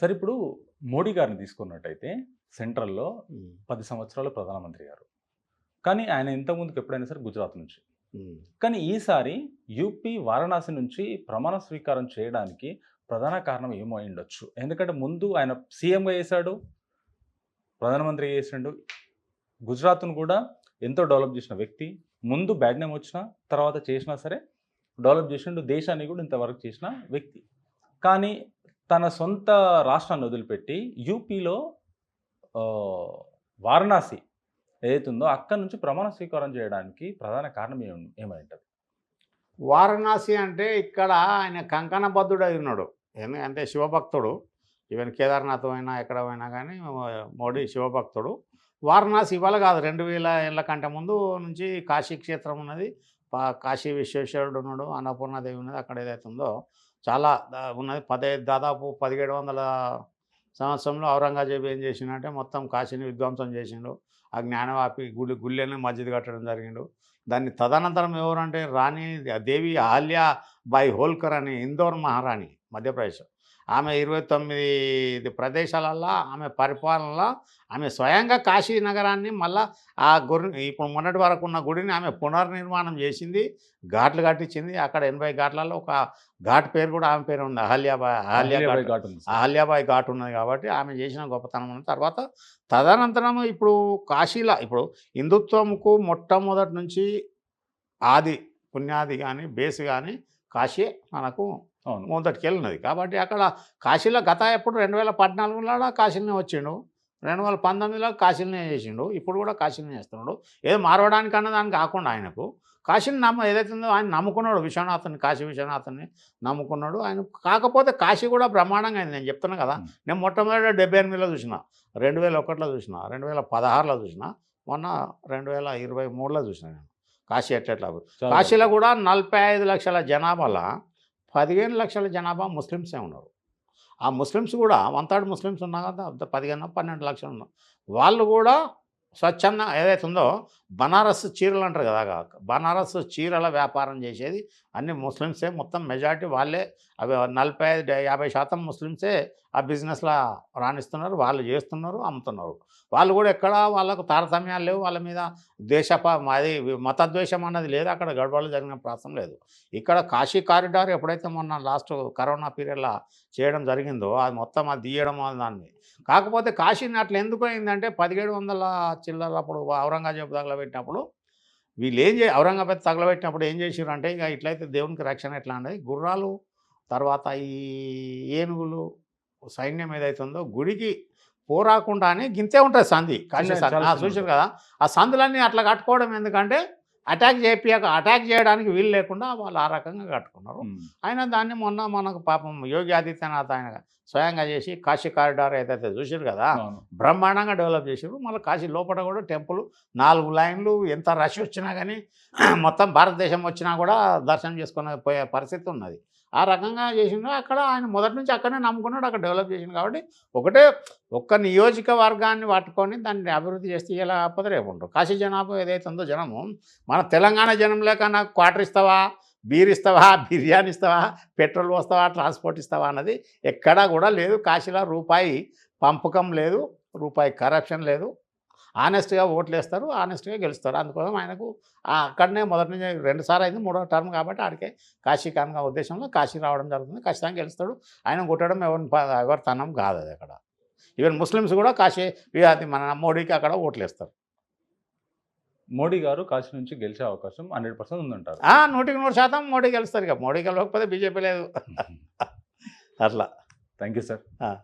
సరే ఇప్పుడు మోడీ గారిని తీసుకున్నట్టయితే సెంట్రల్లో పది సంవత్సరాలు ప్రధానమంత్రి గారు. కానీ ఆయన ఇంతకుముందుకు ఎప్పుడైనా సరే గుజరాత్ నుంచి. కానీ ఈసారి యూపీ వారణాసి నుంచి ప్రమాణ స్వీకారం చేయడానికి ప్రధాన కారణం ఏమో ఉండొచ్చు. ఎందుకంటే ముందు ఆయన సీఎంగా చేశాడు ప్రధానమంత్రి చేసిండు. గుజరాత్ను కూడా ఎంతో డెవలప్ చేసిన వ్యక్తి. ముందు బ్యాడ్ నేమ్ వచ్చినా తర్వాత చేసినా సరే డెవలప్ చేసిండు దేశాన్ని కూడా ఇంతవరకు చేసిన వ్యక్తి. కానీ తన సొంత రాష్ట్రాన్ని వదిలిపెట్టి యూపీలో వారణాసి ఏదైతుందో అక్కడి నుంచి ప్రమాణ స్వీకారం చేయడానికి ప్రధాన కారణం ఏం ఏమై ఉంటుంది వారణాసి అంటే ఇక్కడ ఆయన కంకణబద్ధుడై ఉన్నాడు. ఎందుకంటే శివభక్తుడు ఈవెన్ కేదార్నాథ్ అయినా ఎక్కడ పోయినా కానీ మోడీ శివభక్తుడు. వారణాసి ఇవాళ కాదు రెండు వేల ఏళ్ళ కంటే ముందు నుంచి కాశీ క్షేత్రం ఉన్నది. పా- కాశీ విశ్వేశ్వరుడు ఉన్నాడు అన్నపూర్ణాదేవి ఉన్నది అక్కడ ఏదైతే ఉందో చాలా ఉన్నది. పదే దాదాపు పదిహేడు వందల సంవత్సరంలో ఔరంగజేబు ఏం చేసిండంటే మొత్తం కాశీని విధ్వంసం చేసిండు. ఆ జ్ఞానవాపి గుడి గుళ్ళని మస్జిద్ కట్టడం జరిగిండు. దాన్ని తదనంతరం ఎవరంటే రాణి దేవి ఆల్యా బై హోల్కర్ అని ఇందోర్ మహారాణి మధ్యప్రదేశ్. ఆమె ఇరవై తొమ్మిది ప్రదేశాలల్లో ఆమె పరిపాలనలో ఆమె స్వయంగా కాశీ నగరాన్ని మళ్ళా ఆ గురి ఇప్పుడు మొన్నటి వరకు ఉన్న గుడిని ఆమె పునర్నిర్మాణం చేసింది ఘాట్లు కట్టించింది. అక్కడ ఎనభై ఘాట్లలో ఒక ఘాట్ పేరు కూడా ఆమె పేరు ఉంది. అహల్యాబాయ్ అహల్యా అహల్యాబాయి ఘాట్. ఉంది. అహల్యాబాయ్ ఘాట్ ఉన్నది కాబట్టి ఆమె చేసిన గొప్పతనం ఉన్న తర్వాత తదనంతరం ఇప్పుడు కాశీలో ఇప్పుడు హిందుత్వంకు మొట్టమొదటి నుంచి ఆది పుణ్యాది కానీ బేస్ కానీ కాశీ మనకు అవును. మొదటికి వెళ్ళినది కాబట్టి అక్కడ కాశీలో గత ఎప్పుడు రెండు వేల పద్నాలుగులో కాశీలోనే వచ్చిండు. రెండు వేల పంతొమ్మిదిలో కాశీలోనే చేసిండు. ఇప్పుడు కూడా కాశీలోనే చేస్తున్నాడు. ఏదో మారవడానికి అన్న దానికి కాకుండా ఆయనకు. కాశీని నమ్మ ఏదైతే ఉందో ఆయన నమ్ముకున్నాడు. విశ్వనాథుని కాశీ విశ్వనాథుని నమ్ముకున్నాడు. ఆయన కాకపోతే కాశీ కూడా బ్రహ్మాండంగా అయింది. నేను చెప్తున్నా కదా. నేను మొట్టమొదటి డెబ్బై ఎనిమిదిలో చూసిన రెండు వేల ఒకటిలో చూసిన రెండు వేల పదహారులో చూసిన మొన్న రెండు వేల ఇరవై మూడులో చూసిన నేను. కాశీ ఎట్లెట్లా కాశీలో కూడా నలభై ఐదు లక్షల జనాభాలో పదిహేను లక్షల జనాభా ముస్లిమ్సే ఉన్నారు. ఆ ముస్లిమ్స్ కూడా వన్ థర్డ్ ముస్లిమ్స్ ఉన్నా కదా పదిహేను పన్నెండు లక్షలు ఉన్నారు వాళ్ళు కూడా స్వచ్ఛంద ఏదైతే ఉందో బనారస్ చీరలు అంటారు కదా బనారస్ చీరల వ్యాపారం చేసేది అన్ని ముస్లిమ్సే. మొత్తం మెజారిటీ వాళ్ళే. అవి నలభై ఐదు యాభై శాతం ముస్లిమ్సే ఆ బిజినెస్లా రాణిస్తున్నారు. వాళ్ళు చేస్తున్నారు అమ్ముతున్నారు. వాళ్ళు కూడా ఎక్కడ వాళ్ళకు తారతమ్యాలు లేవు. వాళ్ళ మీద దేశ అది మతద్వేషం అన్నది లేదు. అక్కడ గడబడలు జరిగిన ప్రాసం లేదు. ఇక్కడ కాశీ కారిడార్ ఎప్పుడైతే మొన్న లాస్ట్ కరోనా పీరియడ్లో చేయడం జరిగిందో అది మొత్తం అది తీయడం దాన్ని కాకపోతే కాశీని అట్లా ఎందుకు అయిందంటే పదిహేడు వందల చిల్లర అప్పుడు ఔరంగజేబు తగలబెట్టినప్పుడు వీళ్ళు ఏం చే ఔరంగాబాద్ తగలబెట్టినప్పుడు ఏం చేసారు అంటే ఇక ఇట్లయితే దేవునికి రక్షణ ఎట్లా అనేది గుర్రాలు తర్వాత ఈ ఏనుగులు సైన్యం ఏదైతే ఉందో గుడికి పోరాకుండానే గింతే ఉంటుంది సంధి. కాశీ సంధి. చూసారు కదా ఆ సందులన్నీ అట్లా కట్టుకోవడం ఎందుకంటే అటాక్ చేపియక అటాక్ చేయడానికి వీలు లేకుండా వాళ్ళు ఆ రకంగా కట్టుకున్నారు. ఆయన దాన్ని మొన్న మనకు పాపం యోగి ఆదిత్యనాథ్ ఆయన స్వయంగా చేసి కాశీ కారిడార్ ఏదైతే చూసారు కదా బ్రహ్మాండంగా డెవలప్ చేసారు మళ్ళీ కాశీ లోపల కూడా టెంపుల్ నాలుగు లైన్లు ఎంత రష్ వచ్చినా కానీ మొత్తం భారతదేశం వచ్చినా కూడా దర్శనం చేసుకునే పోయే పరిస్థితి ఉన్నది. ఆ రకంగా చేసిండు అక్కడ ఆయన మొదటి నుంచి అక్కడనే నమ్ముకున్నాడు. అక్కడ డెవలప్ చేసిండు కాబట్టి ఒకటే ఒక్క నియోజకవర్గాన్ని పట్టుకొని దాన్ని అభివృద్ధి చేస్తే ఇలా కాకపోతే రేపు ఉంటుంది కాశీ జనాభా ఏదైతే ఉందో జనము మన తెలంగాణ జనం లేక నాకు క్వార్టర్ ఇస్తావా బీర్ ఇస్తావా బిర్యానీ ఇస్తావా పెట్రోల్ పోస్తావా ట్రాన్స్పోర్ట్ ఇస్తావా అన్నది ఎక్కడా కూడా లేదు. కాశీలో రూపాయి పంపకం లేదు రూపాయి కరప్షన్ లేదు. ఆనెస్ట్గా ఓట్లు వేస్తారు ఆనెస్ట్గా గెలుస్తారు. అందుకోసం ఆయనకు అక్కడనే మొదటి నుంచి రెండు సార్లు అయింది మూడో టర్మ్ కాబట్టి ఆడికే కాశీ కానుక ఉద్దేశంలో కాశీ రావడం జరుగుతుంది. ఖచ్చితంగా గెలుస్తాడు. ఆయన కొట్టడం ఎవరి ఎవరి తనం కాదు అది అక్కడ. ఈవెన్ ముస్లిమ్స్ కూడా కాశీ మన మోడీకి అక్కడ ఓట్లు వేస్తారు మోడీ గారు కాశీ నుంచి గెలిచే అవకాశం హండ్రెడ్ పర్సెంట్ ఉందంటారు. ఆ, నూటికి నూరు శాతం మోడీ గెలుస్తారు ఇక. మోడీ గెలవకపోతే బీజేపీ లేదు. అట్లా. Thank you sir.